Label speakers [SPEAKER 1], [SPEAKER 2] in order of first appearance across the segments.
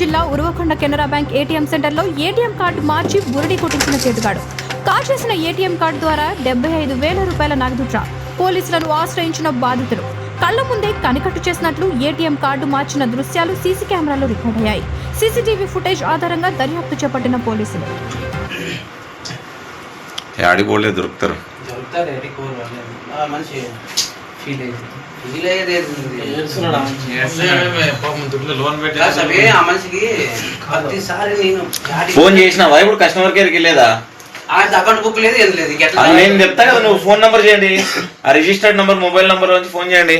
[SPEAKER 1] జిల్లా Uravakonda Canara bank ATM సెంటర్లో ATM card మార్చి బురడి కొట్టించిన చేతుగాడు కాజేసిన ఏటీఎం కార్డు ద్వారా డెబ్బై ఐదు వేల రూపాయల నగదు డ్రా. పోలీసులను ఆశ్రయించిన బాధితులు. కళ్ళ ముందే కనికట్టు చేసినట్లు ఏటీఎం కార్డు మార్చిన దృశ్యాలు సీసీ కెమెరాలో రికార్డయ్యాయి సీసీటీవీ ఫుటేజ్ ఆధారంగా దర్యాప్తు చేపట్టిన పోలీసులు.
[SPEAKER 2] దొరుకుతారు.
[SPEAKER 3] కూర
[SPEAKER 2] ఫోన్ చేసినావా ఇప్పుడు కస్టమర్ కేర్కి వెళ్ళేదా?
[SPEAKER 3] ఆ అకౌంట్ బుక్ లేదు ఏం లేదు.
[SPEAKER 2] నేను చెప్తా కదా నువ్వు ఫోన్ నంబర్ చేయండి. ఆ రిజిస్టర్డ్ నంబర్ మొబైల్ నంబర్ నుంచి ఫోన్ చేయండి.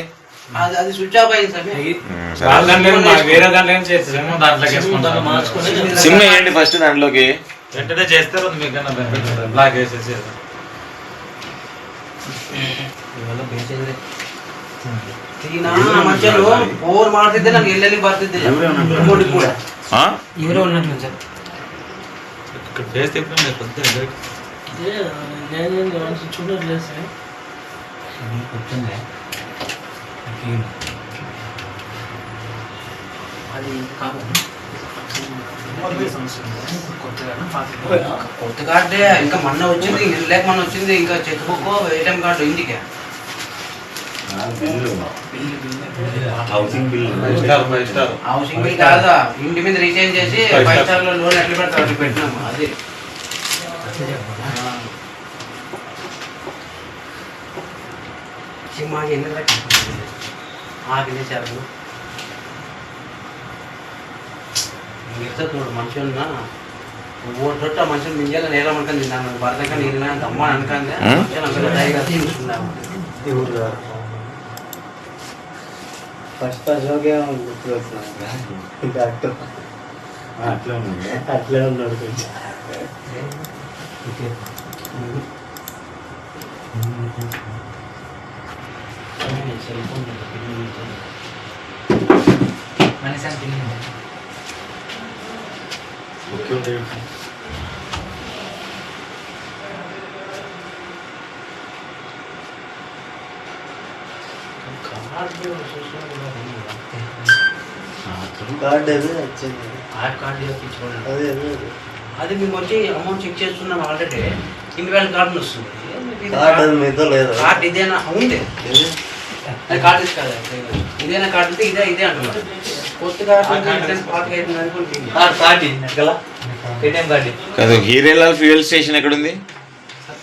[SPEAKER 3] అది స్విచ్ ఆఫ్ అయింది
[SPEAKER 2] సిమ్ వేయండి ఫస్ట్ దాంట్లోకి.
[SPEAKER 4] వెంటనే చేస్తే మీకు బ్లాక్ వేసేసి
[SPEAKER 3] ఇవాళ బేచైంది. ఈయన ఆ మధ్యలో ఫోన్ మాట్లాడితే నాకు వెళ్ళని పరిస్థితి ఇంకోటి కూడా.
[SPEAKER 2] ఆ?
[SPEAKER 3] ఎవరో ఉన్నట్లు సార్.
[SPEAKER 4] ఇక్కడ ఫేస్ తిప్పడం లేదు కొద్దిగా ఎదురుకి.
[SPEAKER 5] చూడట్లేదు సార్.
[SPEAKER 3] అది కాదు. కొత్త కార్డే ఇంకా మొన్న వచ్చింది లేక మొన్న వచ్చింది ఇంకా చెక్ బుక్ ఏటీఎం కార్డు ఇంటికి.
[SPEAKER 4] స్టార్
[SPEAKER 3] హౌసింగ్ బిల్ కాదా ఇంటి మీద రీఛార్జ్ చేసి ఫైవ్. స్టార్లో లోన్ ఎట్లా అట్లా పెట్టినాము అది. సినిమా ఎన్ని ఆకిలేశారు మిగతా చూడు మనిషి ఉన్నా ఓటు తొట్టు ఆ మనుషులు మింజాల నేల అనుకుంది నన్ను. భర్తక నేను అమ్మ? చూసుకున్నాము
[SPEAKER 5] ఫస్ట్ ఫస్ట్ ఓకే
[SPEAKER 6] అట్లా. ఉంది
[SPEAKER 5] అట్లే ఉన్నాడు కొంచెం.
[SPEAKER 6] ఓకే ఉంది.
[SPEAKER 5] కార్డ్ అదే వచ్చింది
[SPEAKER 3] ఆ కార్డు చేయించుకోండి
[SPEAKER 5] అదే అదే అదే.
[SPEAKER 3] అది మేము వచ్చి అమౌంట్ చెక్ చేస్తున్నాం ఆల్రెడీ ఇన్ని వేల కార్డు వస్తుంది
[SPEAKER 5] కార్డ్ మీతో లేదా
[SPEAKER 3] కార్డు ఇదేనా? ఉంది అది కార్డు కాదు ఇదేనా కార్డు ఇదే ఇదే అంటున్నారు
[SPEAKER 2] కాదు హీరేలాల్ ఫ్యూయల్ స్టేషన్ ఎక్కడుంది?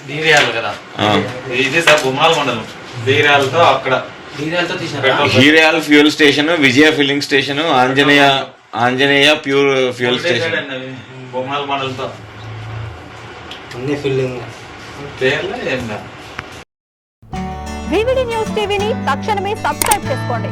[SPEAKER 4] డీరియాలు కదా.
[SPEAKER 2] ఆ.
[SPEAKER 4] ఇది సార్ బొమ్మాల మండలం. డీరియాలతో అక్కడ.
[SPEAKER 3] డీజిల్తో తీసినారా
[SPEAKER 4] petrol
[SPEAKER 2] Hiralal fuel station Vijaya filling station Anjaneya Anjaneya pure fuel station.
[SPEAKER 4] Bommala మండలంతో.
[SPEAKER 5] అన్ని ఫిల్లింగ్.
[SPEAKER 4] పేర్లే ఏం కాదు.
[SPEAKER 1] వివిడి న్యూస్ టీవీని తక్షణమే సబ్స్క్రైబ్ చేసుకోండి.